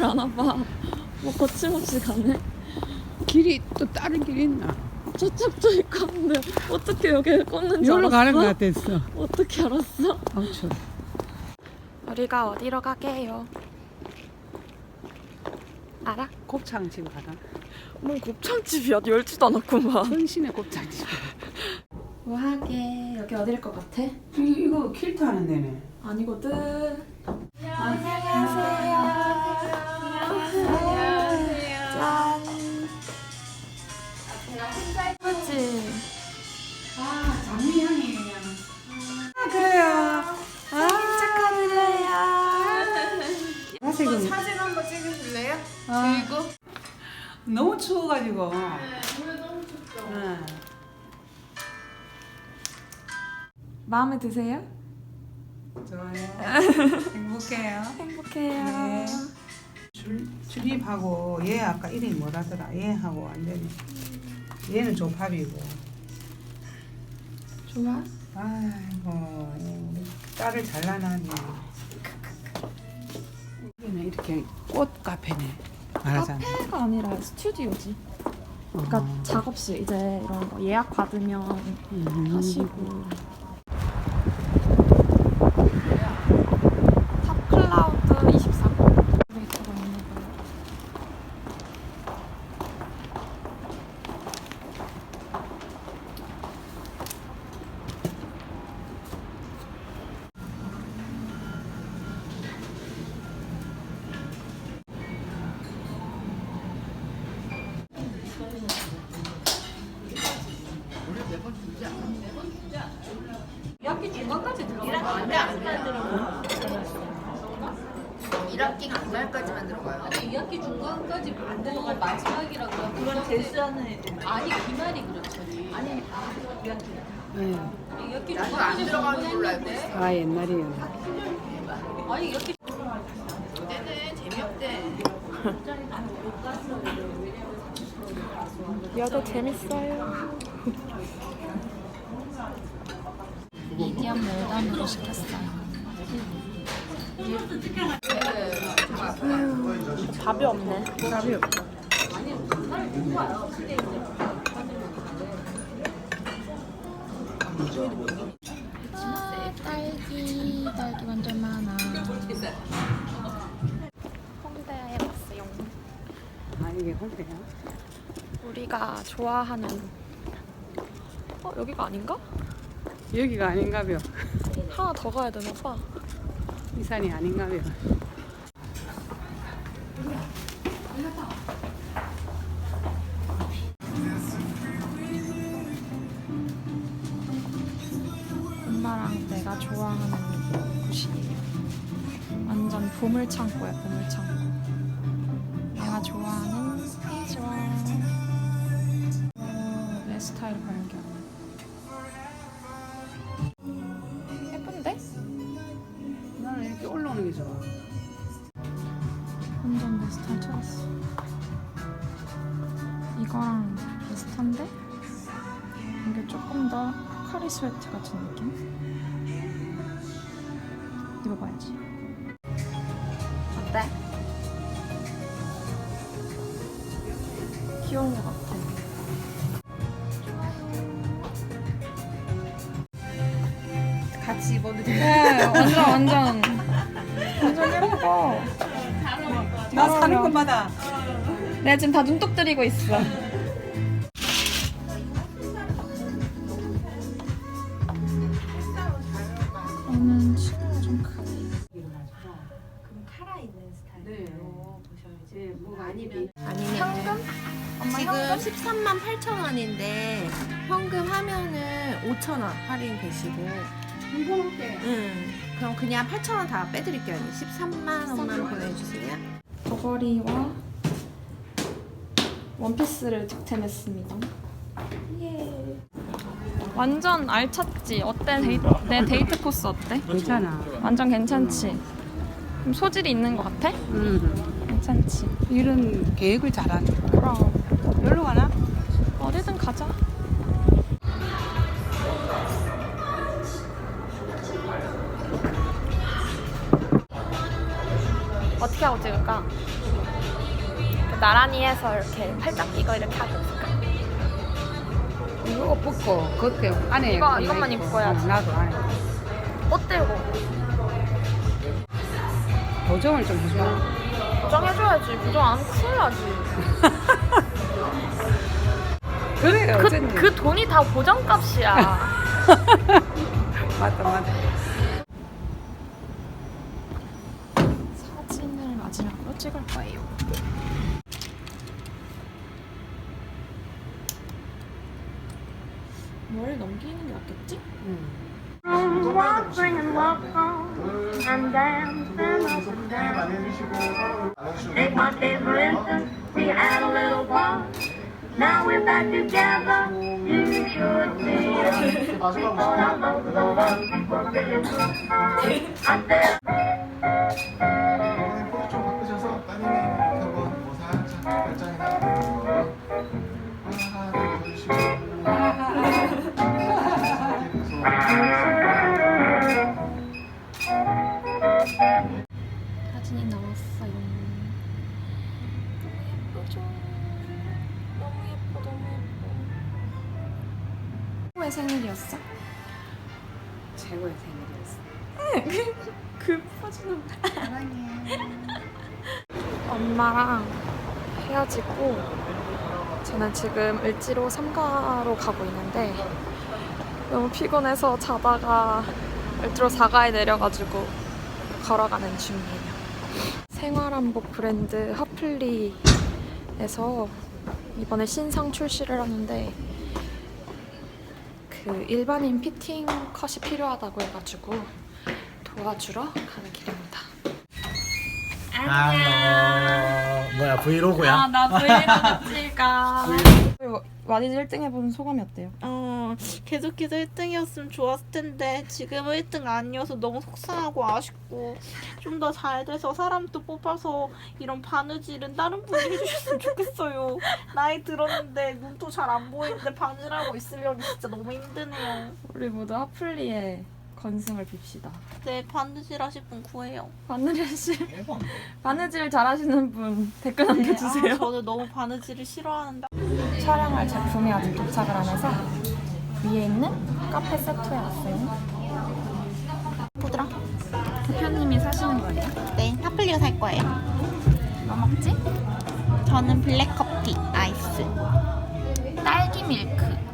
길을 안 와봐. 뭐 거침없이 가네. 길이 또 다른 길이 있나? 저쪽도 있고 한데 어떻게 여기 꽂는지 여기로 알았어? 가는 것 같았어. 어떻게 알았어? 아우 추워. 우리가 어디로 가게요? 알아? 곱창집 가다. 뭔 곱창집이야? 열지도 않았구만. 성신의 곱창집. 뭐하게 여기 어딜 것 같아? 이거 킬트 하는 데네. 아니거든. 사진 한번 찍으실래요? 아, 그리고 너무 추워가지고. 오늘 너무 춥죠. 응. 마음에 드세요? 좋아요. 행복해요. 행복해요. 네. 줄, 출입하고 얘 아까 이름이 뭐라더라 얘하고 완전히 얘는 조팝이고 좋아? 아이고 우리 딸을 잘 낳았네 여기는 이렇게 꽃 카페네 말하자면 카페가 아니라 스튜디오지. 그러니까 어. 작업실 이제 이런 거 예약 받으면 음. 하시고. 탑클라우드 24. 여기 들어 있나 봐요. 일학기 중간까지만 들어가요. 아니 2학기 중간까지 보고 재수하는 애들 아니 기말이 그렇죠 아니 네. 2학기 나도 안 들어가는 줄 알고 있어. 아 옛날이에요 아니 2학기 그때는 재미없대. 여도 재밌어요. 미디엄 웰던으로 시켰어요. 밥이 없네. 답이 없어 아, 딸기, 딸기 완전 많아. 홍대에 왔어요. 아 이게 홍대야 우리가 좋아하는 어 여기가 아닌가? 여기가 아닌가벼 하나 더 가야 되나 봐. 이 산이 아닌가벼 좋아하는 곳이에요. 완전 보물 창고야 보물 창고. 내가 좋아하는 페이지원. 오, 내 스타일 발견. 예쁜데? 나는 이렇게 올라오는 게 좋아 완전 내 스타일 찾았어. 이거랑 비슷한데 이게 조금 더 포카리 스웨트 같은 느낌? 입어봐야지. 어때? 귀여운 것 같아. 같이 입어도 돼. 네, 완전 완전 완전 예뻐. 나 사는 것마다 내가 지금 다 눈독 들이고 있어. 13만 8천 원인데 현금 하면은 5천 원 할인 되시고. 이거 올게 응. 그럼 그냥 8천 원다 빼드릴게요. 13만 원만 보내주세요. 저고리와 원피스를 득템했습니다. 예. 완전 알찼지? 어때? 데이, 내 데이트 코스 어때? 괜찮아 완전 괜찮지? 좀 소질이 있는 것 같아? 음. 괜찮지? 이런 계획을 잘하네 그럼 여기로 가나? 어떻게 하고 찍을까? 무늬에서 이렇게 팔짱 끼고 이렇게 하고 있을까? 이거 벗고 겉에 안에 이거- 하나 이것만 입고. 입고야지. 어, 나도 안에 옷 들고 보정을 좀 해줘 보정해줘야지. 보정 안 하면 큰일 나지. 그래 그, 그 돈이 다 보정값이야. 맞다 맞다 찍을 거예요. 뭘 넘기는 게 낫겠지? Walk, bring and walk on, and dance and up and down. Take my case for instance, we had a little ball. Now we're back together, you should see us. We thought our love was over, but really, I 예쁘죠? 너무 예뻐, 너무 예뻐. 왜 생일이었어? 최고의 생일이었어 그 퍼지는 엄마랑 헤어지고 저는 지금 을지로 삼가로 가고 있는데 너무 피곤해서 자다가 을지로 4가에 내려가지고 걸어가는 중이에요. 생활한복 브랜드 하플리 에서 이번에 신상 출시를 하는데 그 일반인 피팅 컷이 필요하다고 해가지고 도와주러 가는 길입니다. 아, 뭐야 브이로그야? 나 브이로그 찍어. 와디즈 1등 해본 소감이 어때요? 어, 계속해서 1등이었으면 좋았을 텐데 지금은 1등 아니어서 너무 속상하고 아쉽고 좀 더 잘 돼서 사람 또 뽑아서 이런 바느질은 다른 분이 해주셨으면 좋겠어요. 나이 들었는데 눈도 잘 안 보이는데 바느질하고 있으려니 진짜 너무 힘드네요. 우리 모두 하플리에 건승을 빕시다. 네, 바느질 하실 분 구해요. 바느질 바느질 잘하시는 분 댓글 네, 남겨주세요. 아, 저는 너무 바느질을 싫어하는데 촬영할 제품이 아직 도착을 안 해서 위에 있는 카페 세트에 왔어요. 보드라 대표님이 사시는 거예요? 네, 하플리오 살 거예요. 뭐 먹지? 저는 블랙커피 아이스. 딸기 밀크.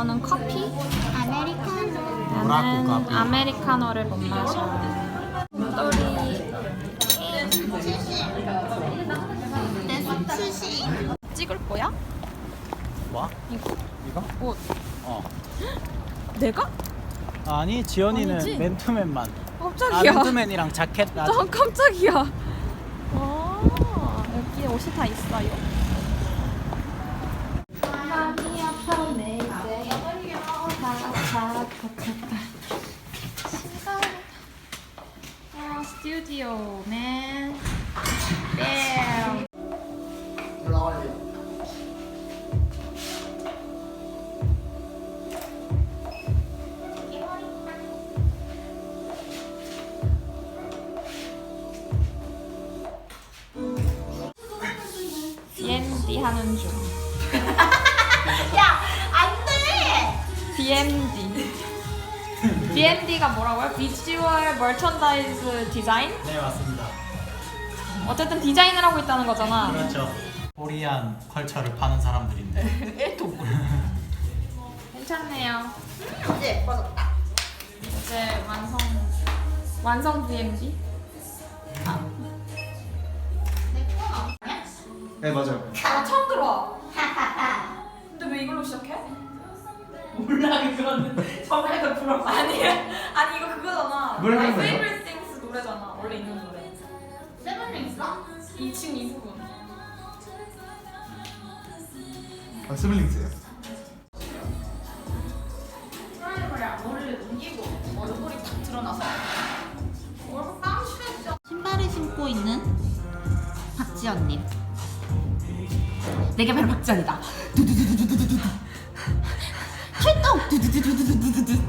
이거는 커피. 아메리카노. 나는 커피. 아메리카노를 못 마셔. 곰돌이 네, 수시. 찍을 거야? 뭐? 이거 이거? 옷. 어. 내가? 아니 지연이는 아니지? 맨투맨만. 아 깜짝이야. 맨투맨이랑 자켓 나. 저 깜짝이야. 아, 여기에 옷이 다 있어요. 아, 스튜디오 맨. 뺨. DMD 하는 중. 야, 안 돼! DMD. DMD가 뭐라고요? 비주얼 머천다이즈 디자인? 네 맞습니다. 어쨌든 디자인을 하고 있다는 거잖아. 그렇죠. 코리안 컬처를 파는 사람들인데. 괜찮네요. 이제 예뻐졌다. 이제 완성 완성 DMD. 네 맞아요 나 처음 들어와. 근데 왜 이걸로 시작해? 몰라 그거는 전에도 불어. 아니야. 아니 이거 그거잖아. 뭘 하는 거예요? Favorite Things 노래잖아. 원래 있는 노래. 세븐링스가? 2층 이 부분. 아 스블링스예요 신발을 신고 있는 박지연님. 내게 바로 박지원이다. 두두두두두두두. 출동. 두두두두두두두.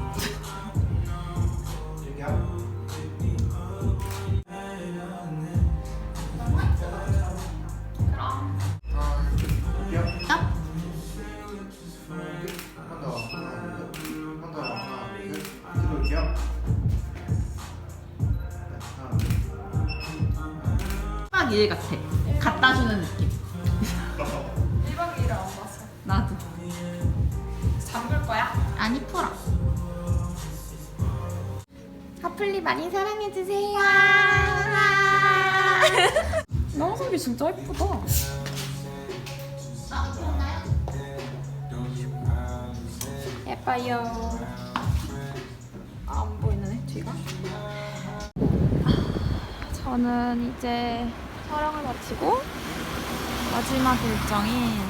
딱. 한번더 하나 둘한번더 하나 둘 들어올게요 네, 하나 1박 2일 같아. 갖다 주는 느낌. 아니 풀어. 하플리 많이 사랑해주세요. 영석이 진짜 예쁘다. 예뻐요. 안 보이네 뒤가. 아, 저는 이제 촬영을 마치고 마지막 일정인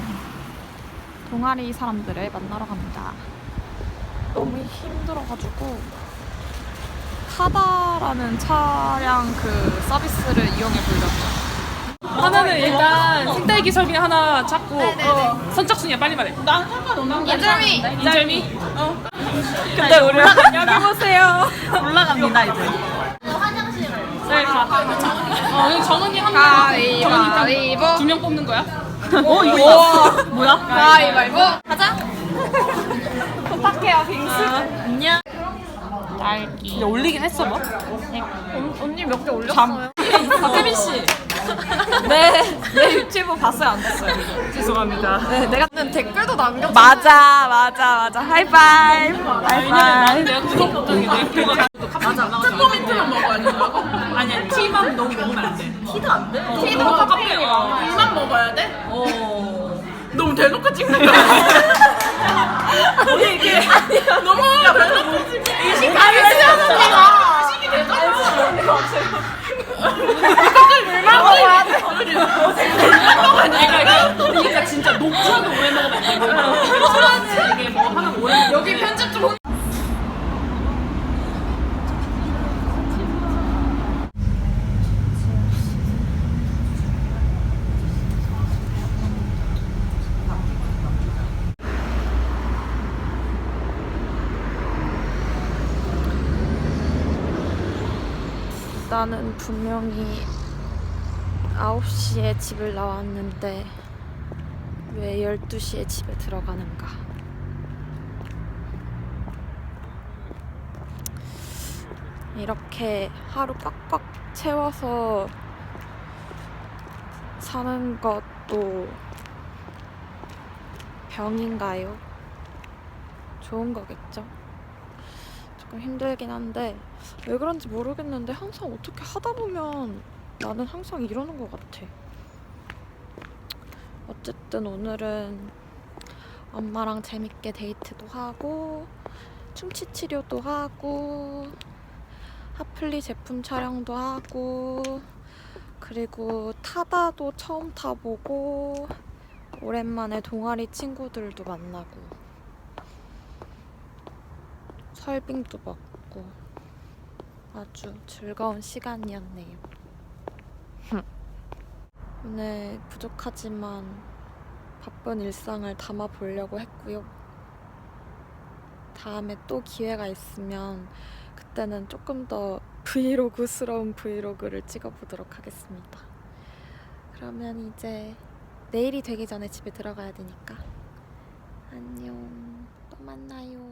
동아리 사람들을 만나러 갑니다. 너무 힘들어가지고 카다라는 차량 그 서비스를 이용해 보려고요. 하나는 일단 생딸기 설비 하나 찾고 어, 선착순이야 빨리 말해 난 상관없는 게 인절미. 인절미 어 근데 우리 여기 보세요. 올라갑니다 이제. 네, 가. 어, 여기 정은이 한 명, 정은이. 두명 뽑는 거야? 어 이거. 뭐야? 가위바위보. 가자. 부탁해요 빙수. 안녕. 딸기. 야, 올리긴 했어 뭐? 언니 몇 개 올렸어요. 박혜민 씨. 네, 내 유튜브 봤어요 안 봤어요? 죄송합니다 네, 내가 댓글도 남겼어. 맞아, 맞아, 맞아. 하이파이브. 왜냐면 하이파이브. 내가 구독부터 내가 맞아 특포민트만 먹어야 된다고? 아니야 티만 너무 먹으면 안 돼 티도 안 돼? 티도 카페인이야 물만 먹어야 돼? 어 너무 대놓고 찍는 거 아니야? 아니 이게 너무 의식 의식이 되잖아 갑자기 먹어야? 돼돼 그러니까 진짜 녹차도 오래 먹으면 안 되고 녹차는 이게 뭐 하나 오래 여기 편집 좀 나는 분명히 9시에 집을 나왔는데 왜 12시에 집에 들어가는가? 이렇게 하루 빡빡 채워서 사는 것도 병인가요? 좋은 거겠죠? 조금 힘들긴 한데 왜 그런지 모르겠는데 항상 어떻게 하다 보면 나는 항상 이러는 것 같아. 어쨌든 오늘은 엄마랑 재밌게 데이트도 하고 충치 치료도 하고 하플리 제품 촬영도 하고 그리고 타다도 처음 타보고 오랜만에 동아리 친구들도 만나고 설빙도 먹고 아주 즐거운 시간이었네요. 오늘 부족하지만 바쁜 일상을 담아 보려고 했고요. 다음에 또 기회가 있으면 그때는 조금 더 브이로그스러운 브이로그를 찍어보도록 하겠습니다. 그러면 이제 내일이 되기 전에 집에 들어가야 되니까 안녕. 또 만나요.